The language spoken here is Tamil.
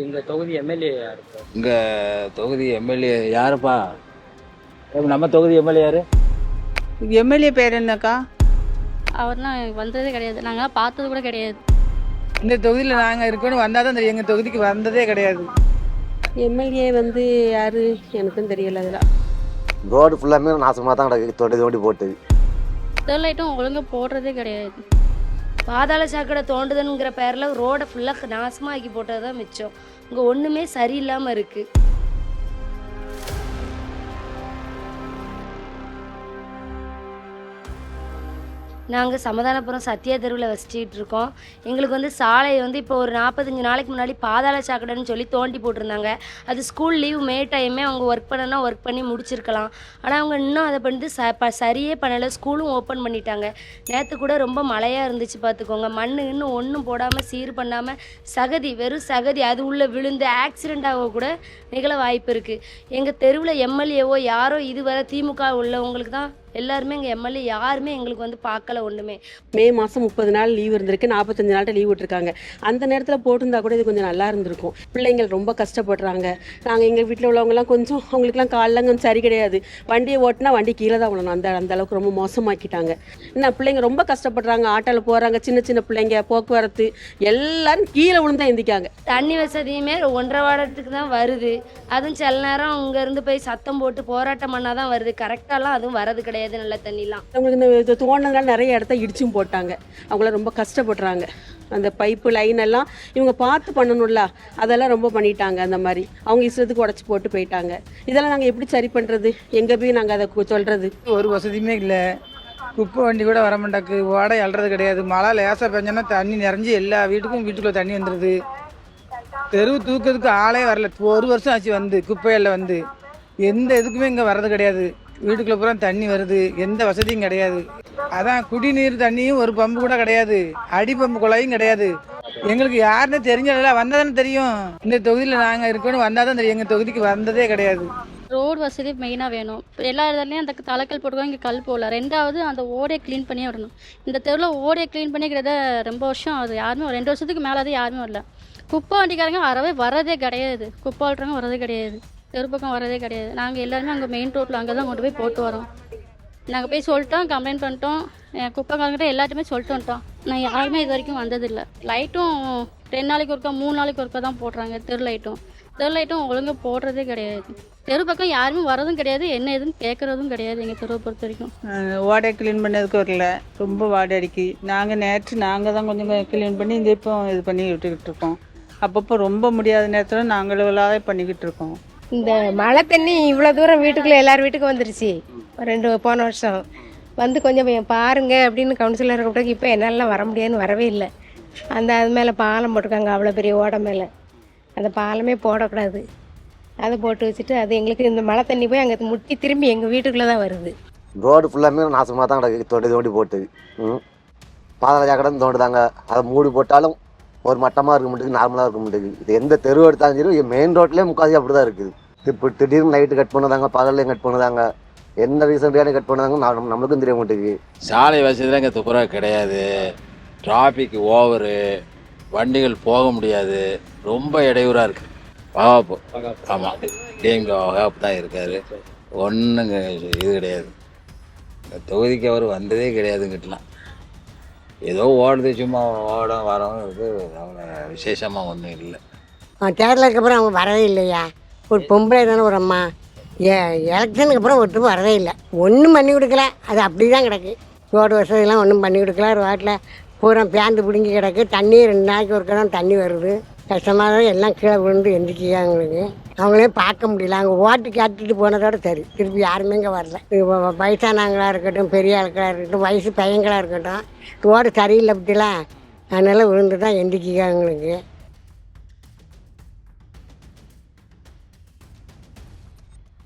இந்த தொகுதி எம்எல்ஏ யாரு இங்கே தொகுதி எம்எல்ஏ யாருப்பா? நம்ம தொகுதி எம்எல்ஏ யாரு? எம்எல்ஏ பேர் என்னக்கா? அவர்லாம் வந்ததே கிடையாது. நாங்கள் பார்த்தது கூட கிடையாது. இந்த தொகுதியில் நாங்கள் இருக்கணும் வந்தால் தான் தெரியும். எங்கள் தொகுதிக்கு வந்ததே கிடையாது. எம்எல்ஏ வந்து யாரு? எனக்கும் தெரியல அதெல்லாம். ரோடு ஃபுல்லாமே நாசமாக தான் கிடக்கு. தோண்டி தோண்டி போட்டு. ஸ்டெர்லைட்டும் ஒழுங்கா போடுறதே கிடையாது. பாதாள சாக்கடை தோண்டுதனுங்கிற பேரில் ரோடை ஃபுல்லாக நாசமாக ஆக்கி போட்டது தான் மிச்சம். இங்கே ஒன்றுமே சரியில்லாமல் இருக்குது நாங்கள் சமாதானபுரம் சத்யா தெருவில் வசிச்சுட்டு இருக்கோம். எங்களுக்கு வந்து சாலை வந்து இப்போ ஒரு நாற்பத்தஞ்சு நாளைக்கு முன்னாடி பாதாள சாக்கடைன்னு சொல்லி தோண்டி போட்டிருந்தாங்க. அது ஸ்கூல் லீவ் மே டைமே அவங்க ஒர்க் பண்ணனா ஒர்க் பண்ணி முடிச்சிருக்கலாம். ஆனால் அவங்க இன்னும் அதை பண்ணி ச ப சரியே பண்ணலை. ஸ்கூலும் ஓப்பன் பண்ணிட்டாங்க. நேற்று கூட ரொம்ப மழையாக இருந்துச்சு பார்த்துக்கோங்க மண் இன்னும் ஒன்றும் போடாமல் சீர் பண்ணாமல் சகதி வெறும் சகதி அது உள்ளே விழுந்து ஆக்சிடெண்ட் ஆக கூட நிகழ வாய்ப்பு இருக்குது எங்கள் தெருவில் எம்எல்ஏவோ யாரோ இதுவரை திமுக உள்ளவங்களுக்கு தான் எல்லாருமே எங்கள் எம்எல்ஏ யாருமே எங்களுக்கு வந்து பார்க்கல ஒன்றுமே மே மாதம் முப்பது நாள் லீவ் இருந்திருக்கு நாற்பத்தஞ்சு நாள்கிட்ட லீவ் விட்டுருக்காங்க. அந்த நேரத்தில் போட்டிருந்தா கூட இது கொஞ்சம் நல்லா இருந்திருக்கும். பிள்ளைங்கள் ரொம்ப கஷ்டப்படுறாங்க. நாங்கள் எங்கள் வீட்டில் உள்ளவங்கலாம் கொஞ்சம் அவங்களுக்குலாம் கால்லாம் கொஞ்சம் சரி கிடையாது. வண்டியை ஓட்டினா வண்டி கீழே தான் விழணும். அந்த அந்த அளவுக்கு ரொம்ப மோசமாக்கிட்டாங்க. என்ன பிள்ளைங்க ரொம்ப கஷ்டப்படுறாங்க. ஆட்டோவில் போகிறாங்க சின்ன சின்ன பிள்ளைங்க போக்குவரத்து எல்லாரும் கீழே விழுந்தா எந்திக்காங்க. தண்ணி வசதியுமே ஒன்றரை வாரத்துக்கு தான் வருது. அதுவும் சில நேரம் அங்கேருந்து போய் சத்தம் போட்டு போராட்டம் பண்ணால் தான் வருது கரெக்டாலாம் அதுவும் வரது கிடையாது. நல்ல தண்ணிலாம். அவங்களுக்கு இந்த இது தோண்டனால நிறைய இடத்த இடிச்சும் போட்டாங்க. அவங்களாம் ரொம்ப கஷ்டப்படுறாங்க. அந்த பைப்பு லைன் எல்லாம் இவங்க பார்த்து பண்ணணும்ல. அதெல்லாம் ரொம்ப பண்ணிட்டாங்க அந்த மாதிரி. அவங்க இஷ்டத்துக்கு உடச்சி போட்டு போயிட்டாங்க. இதெல்லாம் நாங்கள் எப்படி சரி பண்ணுறது எங்கே போய் நாங்கள் அதை சொல்றது? ஒரு வசதியுமே இல்லை. குப்பை வண்டி கூட வர மாட்டாக்கு ஓடை அல்றது கிடையாது. மழை லேசாக பெஞ்சோன்னா தண்ணி நிறைஞ்சு எல்லா வீட்டுக்கும் வீட்டுக்குள்ளே தண்ணி வந்துடுது தெருவு தூக்கிறதுக்கு ஆளே வரல. ஒரு வருஷம் ஆச்சு வந்து குப்பையில் வந்து. எந்த இதுக்குமே இங்கே வர்றது கிடையாது. வீட்டுக்குள்ளே பூரா தண்ணி வருது. எந்த வசதியும் கிடையாது. அதான் குடிநீர் தண்ணியும் ஒரு பம்பு கூட கிடையாது. அடி பம்பு குழாயும் கிடையாது. எங்களுக்கு யாருன்னு தெரிஞ்சதில்ல வந்தால் தானே தெரியும். இந்த தொகுதியில் நாங்கள் இருக்கோன்னு வந்தால் தான் தெரியும். எங்கள் தொகுதிக்கு வந்ததே கிடையாது. ரோடு வசதி மெயினாக வேணும். எல்லா இடத்துலையும் அந்த தலைக்கல் போட்டுக்கோ இங்கே கல் போகல ரெண்டாவது அந்த ஓடையை க்ளீன் பண்ணியே விடணும். இந்த தெருவில் ஓடையை க்ளீன் பண்ணிக்கிறத ரொம்ப வருஷம் அது யாருமே ரெண்டு வருஷத்துக்கு மேலே அது யாருமே வரல. குப்பை வண்டிக்காரங்க வரவே வரதே கிடையாது. குப்பை ஆள்றவங்க வரதே கிடையாது. தெரு பக்கம் வரதே கிடையாது. நாங்கள் எல்லாருமே அங்கே மெயின் ரோட்டில் அங்கே தான் கொண்டு போய் போட்டு வரோம். நாங்கள் போய் சொல்லிட்டோம் கம்ப்ளைண்ட் பண்ணிட்டோம். என் குப்பைக்காரங்கிட்ட எல்லாத்தையுமே சொல்லிட்டு வந்துட்டோம். நான் யாருமே இது வரைக்கும் வந்ததில்லை. லைட்டும் ரெண்டு நாளைக்கு ஒருக்கா மூணு நாளைக்கு ஒருக்கா தான் போடுறாங்க தெரு லைட்டும் தெரு லைட்டும் ஒழுங்கா போடுறதே கிடையாது. தெரு பக்கம் யாருமே வரதும் கிடையாது என்ன ஏதுன்னு கேட்குறதும் கிடையாது எங்கள் தெருவை பொறுத்த வரைக்கும். வாடகை க்ளீன் பண்ணதுக்கு வரல. ரொம்ப வாடை அடிக்கி. நாங்கள் நேற்று நாங்கள் தான் கொஞ்சம் க்ளீன் பண்ணி இந்த இப்போ இது பண்ணி விட்டுக்கிட்டு இருக்கோம். அப்பப்போ ரொம்ப முடியாத நேரத்தில் நாங்களே பண்ணிக்கிட்டு இருக்கோம். இந்த மழை தண்ணி இவ்வளோ தூரம் வீட்டுக்குள்ளே எல்லார் வீட்டுக்கும் வந்துருச்சு. ரெண்டு போன வருஷம். வந்து கொஞ்சம் பாருங்க அப்படின்னு கவுன்சிலர் கூப்பிட்டு இப்போ என்னாலலாம் வர முடியாதுன்னு வரவே இல்லை. அந்த அது மேலே பாலம் போட்டிருக்காங்க அவ்வளோ பெரிய ஓடை மேலே. அந்த பாலமே போடக்கூடாது. அதை போட்டு வச்சுட்டு அது எங்களுக்கு இந்த மழை தண்ணி போய் அங்கே முட்டி திரும்பி எங்கள் வீட்டுக்குள்ளே தான் வருது. ரோடு ஃபுல்லாமே நாசமாக தான் கிடக்கு தோண்டி தோண்டி போட்டு. ம். பாதாள சாக்கடை தோண்டுதாங்க. அதை மூடி போட்டாலும் ஒரு மட்டமாக இருக்க முடியுது நார்மலாக இருக்க முடியுது இது எந்த தெரு எடுத்தாலும் சரி மெயின் ரோட்லேயே முக்காசி அப்படி தான் இருக்குது. இப்போ திடீர்னு நைட்டு கட் பண்ணுதாங்க பகல்லையும் கட் பண்ணுதாங்க. என்ன ரீசெண்டாக கட் பண்ணுதாங்க நம்ம- நம்மளுக்கும் தெரிய மாட்டேங்குது. சாலை வசதிலாம் இங்கே துப்புரா கிடையாது. டிராஃபிக் ஓவரு வண்டிகள் போக முடியாது. ரொம்ப இடையூறாக இருக்குது வகாப்பு ஆமாம் டிஎம்கே வகாப்பு தான் இருக்கார். ஒன்றுங்க இது கிடையாது. இந்த தொகுதிக்கு அவர் வந்ததே கிடையாதுங்கிட்டலாம் ஏதோ ஓடுது சும்மா ஓட வரோம் இது அவ்வளோ விசேஷமாக ஒன்றும் இல்லை தேர்தலுக்கு அப்புறம் அவங்க வரவே இல்லையா? ஒரு பொம்பளை தானே ஒரு அம்மா. ஏ எலெக்ஷனுக்கு அப்புறம் ஒருத்தரும் வரவே இல்லை. ஒன்றும் பண்ணி கொடுக்கல. அது அப்படி தான் கிடக்கு. ரோடு வசதியெல்லாம் ஒன்றும் பண்ணி கொடுக்கல. ரோட்டில் பூரா பேந்து பிடுங்கி கிடக்கு. தண்ணி ரெண்டு நாளைக்கு ஒருக்க தான் தண்ணி வருது. கஷ்டமாக தான் எல்லாம் கீழே விழுந்து எந்திரிக்கியா அவங்களுக்கு அவங்களே பார்க்க முடியல. அவங்க ஓட்டு கேட்டுட்டு போனதோட சரி. திருப்பி யாருமே இங்கே வரல. வயசானவங்களாக வயசானவங்களா இருக்கட்டும் பெரிய ஆட்களாக இருக்கட்டும் வயசு பையங்களாக இருக்கட்டும் ரோடு சரியில்லை அப்படிலாம் அதனால் விழுந்து தான் எந்திரிக்கியா அவங்களுக்கு